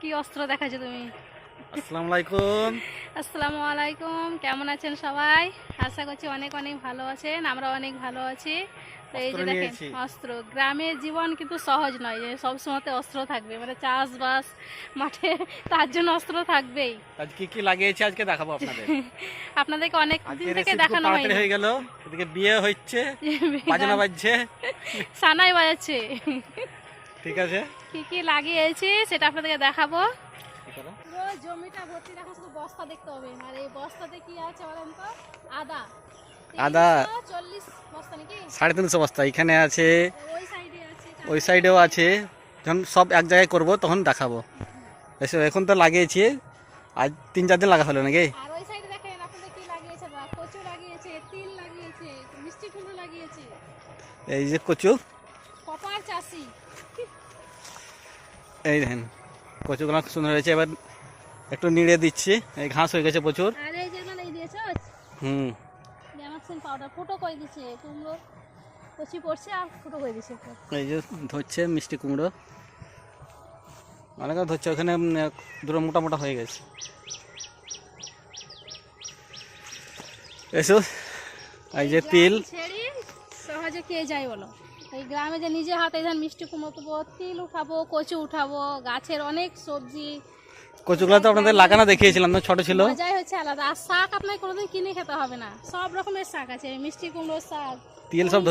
কি অস্ত্র দেখাচ্ছ তুমি? আসসালামু আলাইকুম। আসসালামু আলাইকুম কেমন আছেন সবাই? আশা করছি অনেক অনেক ভালো আছেন আমরা অনেক ভালো আছি। তো এই যে দেখেন অস্ত্র। গ্রামের জীবন কিন্তু সহজ নয় যে সবসময় অস্ত্র থাকবে মানে চাষবাস মাঠে তার জন্য অস্ত্র থাকবেই। আজ কি কি লাগিয়েছি আজকে দেখাবো আপনাদের। আপনাদেরকে অনেক দিন থেকে দেখানো হয়নি। হয়ে গেল এদিকে বিয়ে হচ্ছে বাজনা বাজছে। সানাই বাজাচ্ছে। ঠিক আছে? কি কি লাগিয়েছি সেটা আপনাদেরকে দেখাবো। পুরো জমিটা ভর্তি রাখা শুধু বস্তা দেখতে হবে। আর এই বস্তাতে কি আছে বলেন তো? আদা। আদা। চল্লিশ বস্তা নাকি? সাড়ে তিনশো বস্তা। এখানে আছে ওই সাইডে আছে ওই সাইডেও আছে। যখন সব এক জায়গায় করব তখন দেখাবো। এসে এখন তো লাগিয়েছি। আজ তিন চার দিন লাগা হলো নাকি? আর ওই সাইডে দেখেন আপনাদের কি লাগিয়েছে কচু লাগিয়েছে তিল লাগিয়েছে মিষ্টি কুমড়ো লাগিয়েছে। এই যে কচু। এই দেখেন কচুগুলো সুন্দর হয়েছে এবার একটু নিড়ে দিচ্ছি। এই ঘাস হয়ে গেছে প্রচুর। হুম। এই যে ধরছে মিষ্টি কুমড়ো। অনেকে ধরছে ওখানে দুটো মোটা মোটা হয়ে গেছে। এসো। এই যে তিল। সহজে কে যায় বলো। এই গ্রামে যে নিজে হাতে ধান মিষ্টি কুমড়ো তুলবো তিল উঠাবো কচু উঠাবো গাছের অনেক সবজি। কচুগুলো তো আপনাদের লাগানো দেখিয়েছিলাম তো ছোট ছিল? মজাই হচ্ছে আলাদা। আর শাক আপনাকে কোনোদিন কিনে খেতে হবে না। সব রকমের শাক আছে মিষ্টি কুমড়োর শাক তিল সব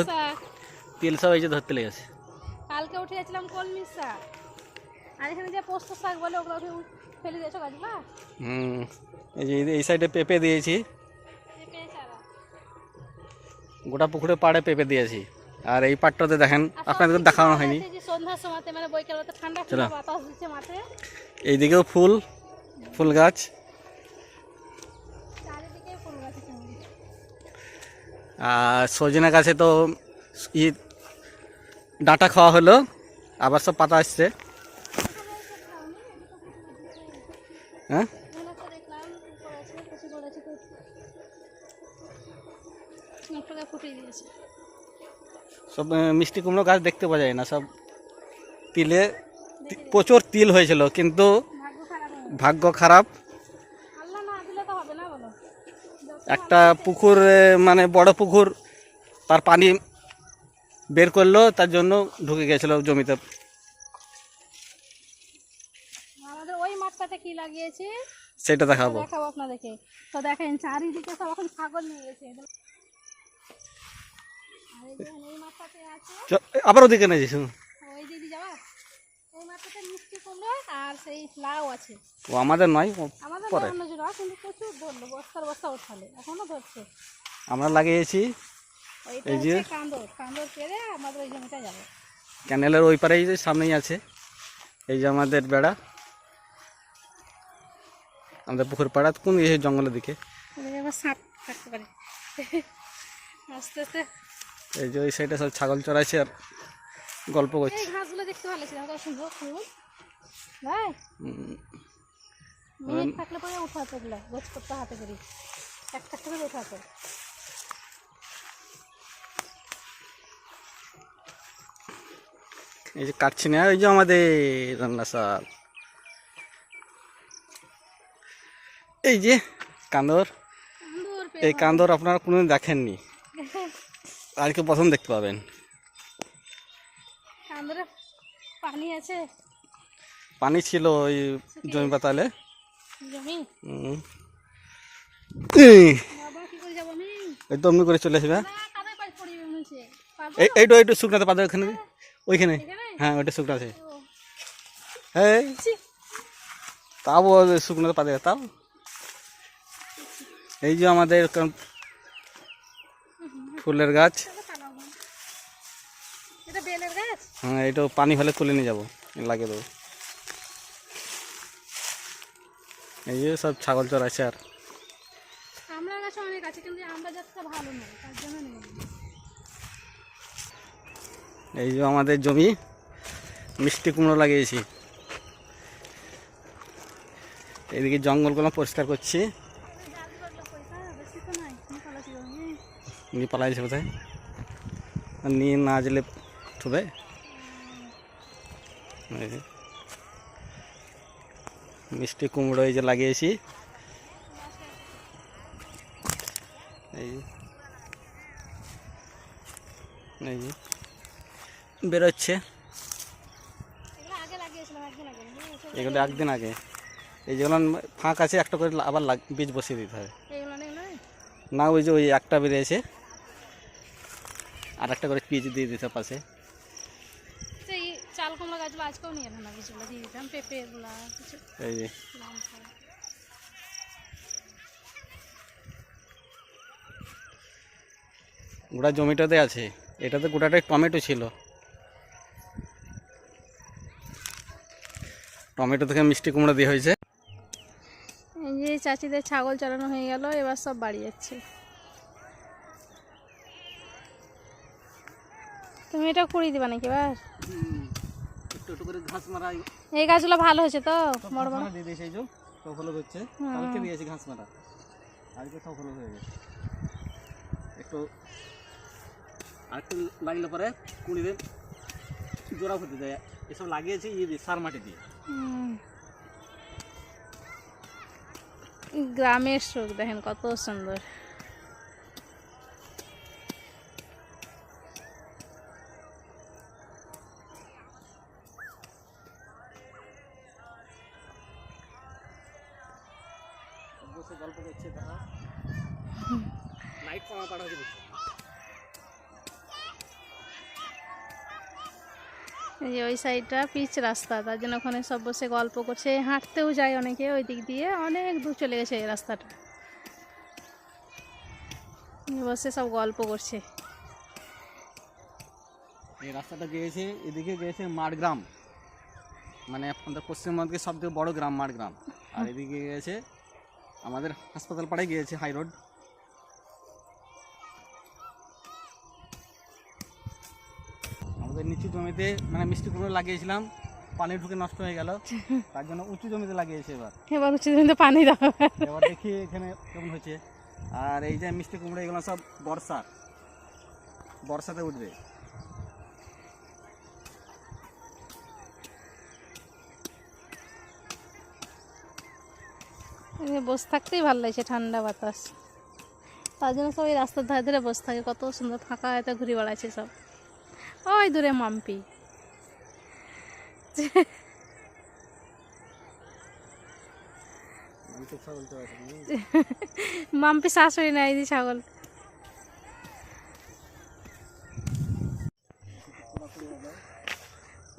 তিল সব এই যে ধরতে লেগেছে কালকে উঠে গেছিলাম কলমি শাক। আর এখানে যে পোস্ত শাক বলে ওগুলো উঠে ফেলে দিয়েছ গাছগুলা? হুম এই যে এই- সাইডে পেঁপে দিয়েছি। গোটা পুকুরে পাড়ে পেঁপে দিয়েছি। আর এই পাটটাতে দেখেন আর আপনাদের দেখানো হয়নি। মানে এইদিকেও ফুল ফুল গাছ। আর সজনে গাছে তো ই ডাঁটা খাওয়া হলো আবার সব পাতা আসছে। হ্যাঁ? সব মিষ্টি কুমড়ো গাছ দেখতে পাওয়া যায় না সব তিলে প্রচুর তিল হয়েছিল কিন্তু ভাগ্য খারাপ। একটা পুকুর মানে বড় পুকুর তার পানি বের করল তার জন্য ঢুকে গেছিল জমিতে। আমাদের ওই মাঠটাতে কি লাগিয়েছে? সেটা দেখাবো। দেখাবো আপনাদেরকে। তো দেখেন চারিদিকে সব এখন ছাগল নিয়ে গেছে আর এই দেখেন এই মাঠটাতে আছে চ- আবার ওদিকে নিয়ে যাইছো ওই দিদি যাবা? ওই মাঠটাতে মিষ্টি কুমড়ো আর সেই লাউ আছে। ও আমাদের নয় ও আমাদের পরে। কিন্তু প্রচুর ধরলো বস্তার বস্তা উঠালে এখনও ধরছে। আমরা লাগিয়েছি। ওইটা এই যে- কান্দর। কান্দর পেরে আমাদের ওই জমিটা যাবে। ক্যানেলের ওই পারেই যে সামনেই আছে। এই যে আমাদের বেড়া। আমাদের পুকুর পাড়া কোন এই জঙ্গলের দিকে? সাপ থাকতে পারে। আস্তে আস্তে। এই যে ওই সাইডে সব ছাগল চড়াইছে আর গল্প করছে। এই ঘাসগুলো দেখতে ভালো ছিল কত সুন্দর ফুল ভাই থাকলে পরে উঠাতে এগুলো গোছ করতে হাতে করি। একটা করে উঠাতে এই যে কাটছি না ওই যে আমাদের রান্না শাল এই যে কান্দর এই কান্দর আপনারা কোনোদিন দেখেননি? আজকে প্রথম দেখতে পাবেন। পানি আছে। পানি ছিল ওই জমি পাতালে। জমি? এই। করে যাব আমি? এই তো অমনি করে চলে আসবে না কাদায় পাশ পড়ি মনে পারব এই এইটা শুকনাতে পাতা ওখানে। ওইখানে। এখানে? হ্যাঁ ওইটা শুকনো আছে। হ্যাঁ তাও শুকনোতে পাতা তাও। এই যে আমাদের ফুলের গাছ। হ্যাঁ এটা পানি হলে তুলে নিয়ে যাব লাগিয়ে দেবো। এই যে সব ছাগল চর আছে আর। এই যে আমাদের জমি মিষ্টি কুমড়ো লাগিয়েছি। এদিকে জঙ্গলগুলো পরিষ্কার করছি জাল করলে পয়সা বেশি তো নাই পালা ছিল নিয়ে পালাইছে কোথায় আর নিয়ে না গেলে ঠুবে মিষ্টি কুমড়ো এই যে লাগিয়েছি। এই। এই বেরোচ্ছে। এগুলো একদিন আগে। এই যেগুলো ফাঁক আছে একটা করে আবার বীজ বসিয়ে দিতে হবে। না ওই যে ওই একটা বেরিয়েছে। আর একটা করে বীজ দিয়ে দিতে পাশে। সেই চাল কুমড়া গাছগুলো আজকেও নিয়ে এলাম না দিয়ে দিতাম কিছু এই যে। গোটা জমিটাতে আছে এটাতে গোটাটাই টমেটো ছিল। টমেটো থেকে মিষ্টি কুমড়ো দিয়ে হয়েছে। এই যে চাচিদের ছাগল চালানো হয়ে গেল এবার সব বাড়ি যাচ্ছে। তুমি এটা কুড়ি দিবা নাকি? এবার একটু একটু করে ঘাস মারা এই গাছগুলো ভালো হয়েছে তো বড় বড়? দিয়ে দিয়েছে এই যে সব হচ্ছে। কালকে দিয়েছি ঘাস মারা। আজকে সব হলো হয়ে গেছে। একটু আরেকটু লাগলে পরে কুড়িদের জোড়া হতে দেয়। এসব লাগিয়েছি ইয়ে দিয়ে সার মাটি দিয়ে। গ্রামের সুখ দেখেন কত সুন্দর। যে ওই সাইডটা পিচ রাস্তা, তার জন্য ওখানে সব বসে গল্প করছে। হাঁটতেও যায় অনেকে ওই দিক দিয়ে, অনেক দূর চলে গেছে এই রাস্তাটা। বসে সব গল্প করছে। এই রাস্তাটা গিয়েছে, এদিকে গিয়েছে মাঠগ্রাম মানে আমাদের পশ্চিমবঙ্গের সব থেকে বড় গ্রাম মাঠগ্রাম আর এদিকে গিয়েছে আমাদের হাসপাতাল পাড়ায় গিয়েছে হাই রোড। নিচু জমিতে মানে মিষ্টি কুমড়ো লাগিয়েছিলাম পানি ঢুকে নষ্ট হয়ে গেল। তার জন্য উঁচু জমিতে লাগিয়েছে এবার। এবার উচিত কিন্তু পানি দাও এবার দেখি এখানে কেমন হয়েছে। আর এই যে মিষ্টি কুমড়ো এগুলো সব বর্ষা। বর্ষাতে উঠবে। বসে থাকতেই ভালো লাগছে ঠান্ডা বাতাস। তার জন্য সব এই রাস্তার ধারে ধারে বসে থাকে কত সুন্দর ফাঁকা হয়তো ঘুরে বেড়াচ্ছে সব। ওই দূরে মাম্পি মাম্পি শাশুড়ি না এই ছাগল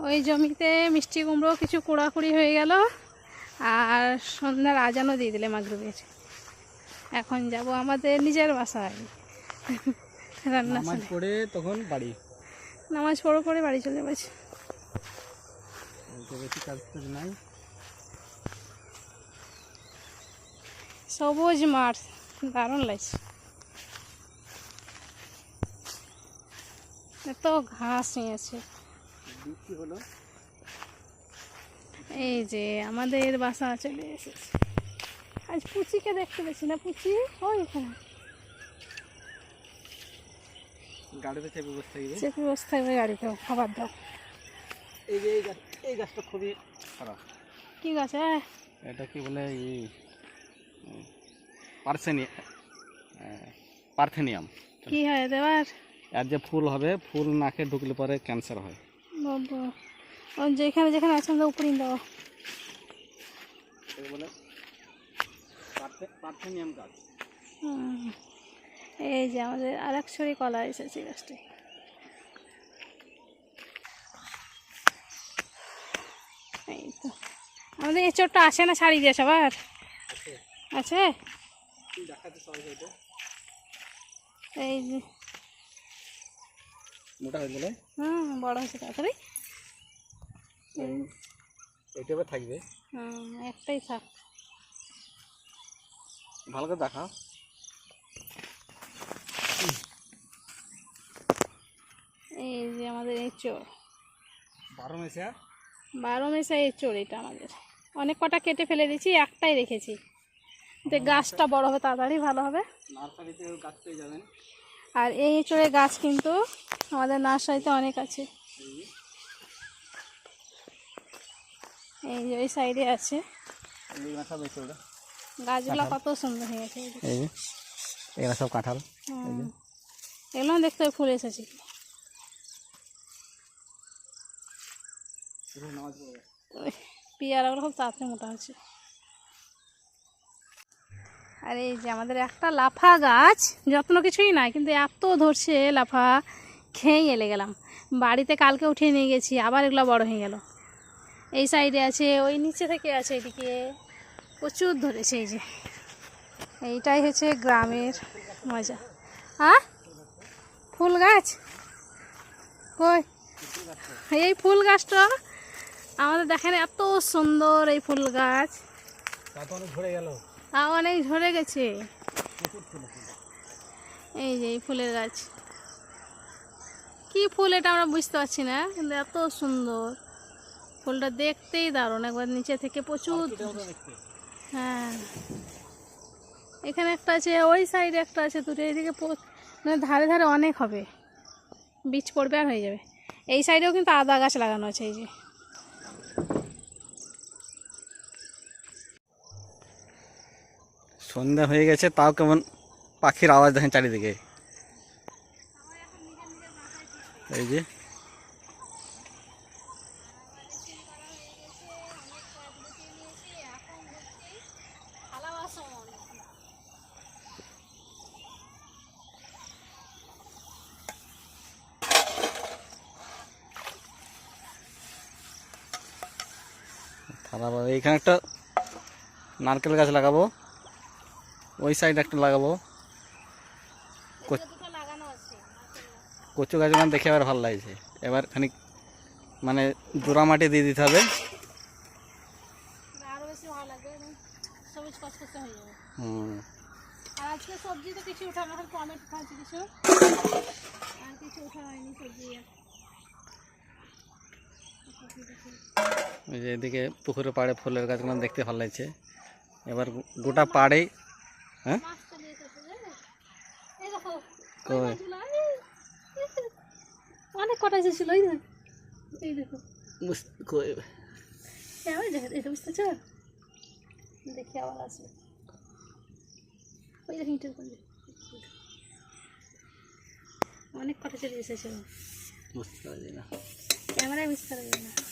ওই জমিতে মিষ্টি কুমড়ো কিছু কুড়াকুড়ি হয়ে গেল আর সন্ধ্যার আজানও দিয়ে দিলে মাগরুবের এখন যাব আমাদের নিজের বাসায়। রান্না করে তখন বাড়ি। নামাজ পড়ো পড়ে বাড়ি চলে নাই। সবুজ মাঠ দারুণ লাগছে। এত ঘাস নিয়েছে এই যে আমাদের বাসা চলে এসেছে। আজ পুচিকে দেখতে পেয়েছি না পুচি? ওই এখানে। গাড়িতে চেপে বসে থাকবে সে ব্যবস্থায় ওই গাড়িতে খাবার দাও। এই যে এই গাছ এই গাছটা খুবই খারাপ। কি গাছে এটা কি বলে এই পার্সেনি পার্থেনিয়াম। কি হয় দেবার আর যে ফুল হবে ফুল নাকে ঢুকলে পরে ক্যান্সার হয়। যেখানে যেখানে আছে আমরা উপরে দাও বলে পার্থেনিয়াম গাছ। হুম। এই যে আমাদের আর এক ছড়ি কলা এসেছে গাছটি। এই তো। আমাদের এঁচড়টা আসে না শাড়ি দিয়ে সবার? আছে এই যে। মোটা হয়ে গেলে? হুম বড় হয়েছে তাড়াতাড়ি। এটা থাকবে। হুম, একটাই থাক। ভালো করে দেখা এই যে আমাদের এঁচড় বারো মেসে বারো মেশা এঁচড় এটা আমাদের। অনেক কটা কেটে ফেলে দিয়েছি একটাই রেখেছি। যে গাছটা বড় হবে তাড়াতাড়ি ভালো হবে। আর এই এঁচড়ের গাছ কিন্তু আমাদের নার্সারিতে অনেক আছে। এই যে ওই সাইডে আছে। গাছগুলো কত সুন্দর হয়ে এগুলো সব কাঁঠাল। এগুলো দেখতে ফুল এসেছে কি। ওই পেয়ারাগুলো খুব তাড়াতাড়ি মোটা হচ্ছে আর এই যে আমাদের একটা লাফা গাছ, যত্ন কিছুই নাই, কিন্তু এত ধরছে লাফা, খেয়েই এলে গেলাম। বাড়িতে কালকে উঠিয়ে নিয়ে গেছি, আবার এগুলো বড় হয়ে গেল। এই সাইডে আছে, ওই নিচে থেকে আছে এদিকে। প্রচুর ধরেছে এই যে। এইটাই হচ্ছে গ্রামের মজা। হ্যাঁ ফুল গাছ? কই? এই ফুল গাছটা আমাদের দেখেন এত সুন্দর এই ফুল গাছ। তা অনেক ঝরে গেছে। এই যে এই ফুলের গাছ। কি ফুল এটা আমরা বুঝতে পারছি না কিন্তু এত সুন্দর। ফুলটা দেখতেই দারুণ একবার নিচে থেকে প্রচুর হ্যাঁ। এখানে একটা আছে ওই সাইডে একটা আছে দুটো এইদিকে মানে ধারে ধারে অনেক হবে। বীজ পড়বে আর হয়ে যাবে। এই সাইডেও কিন্তু আদা গাছ লাগানো আছে এই যে। সন্ধ্যা হয়ে গেছে, তাও কেমন পাখির আওয়াজ দেখেন চারিদিকে। এই যে। এইখানে একটা নারকেল গাছ লাগাবো। ওই সাইড একটা লাগাবো। কচু গাছ মানে দেখে আবার ভালো লাগছে। এবার খানিক মানে জোড়া মাটি দিয়ে দিতে হবে। হুম। আজকে সবজি তো কিছু উঠানো হয় টমেটো খাচ্ছি কিছু। আর কিছু উঠানো হয়নি সবজি ওই যে এদিকে পুকুরে পাড়ে ফুলের গাছগুলো দেখতে ভালো লাগছে। এবার গোটা পাড়েই হ্যাঁ? অনেক কটা এসেছিল হ্যাঁ ওই দেখো এটা বুঝতেছ দেখি আবার আসবে। ওই দেখো ইটের কোণে। অনেক কটা চলে এসেছে। বুঝতে পারছি না। ক্যামেরায় বুঝতে পারবে না কেন এসেছে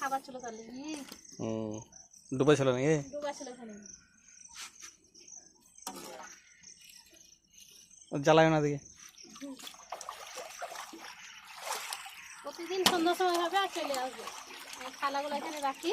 খাবার ছিল তাহলে নাকি? ডুবা ছিল জ্বালায় না দিকে প্রতিদিন সন্ধ্যা সময় হবে আর চলে আসবে। খালাগুলো এখানে রাখি।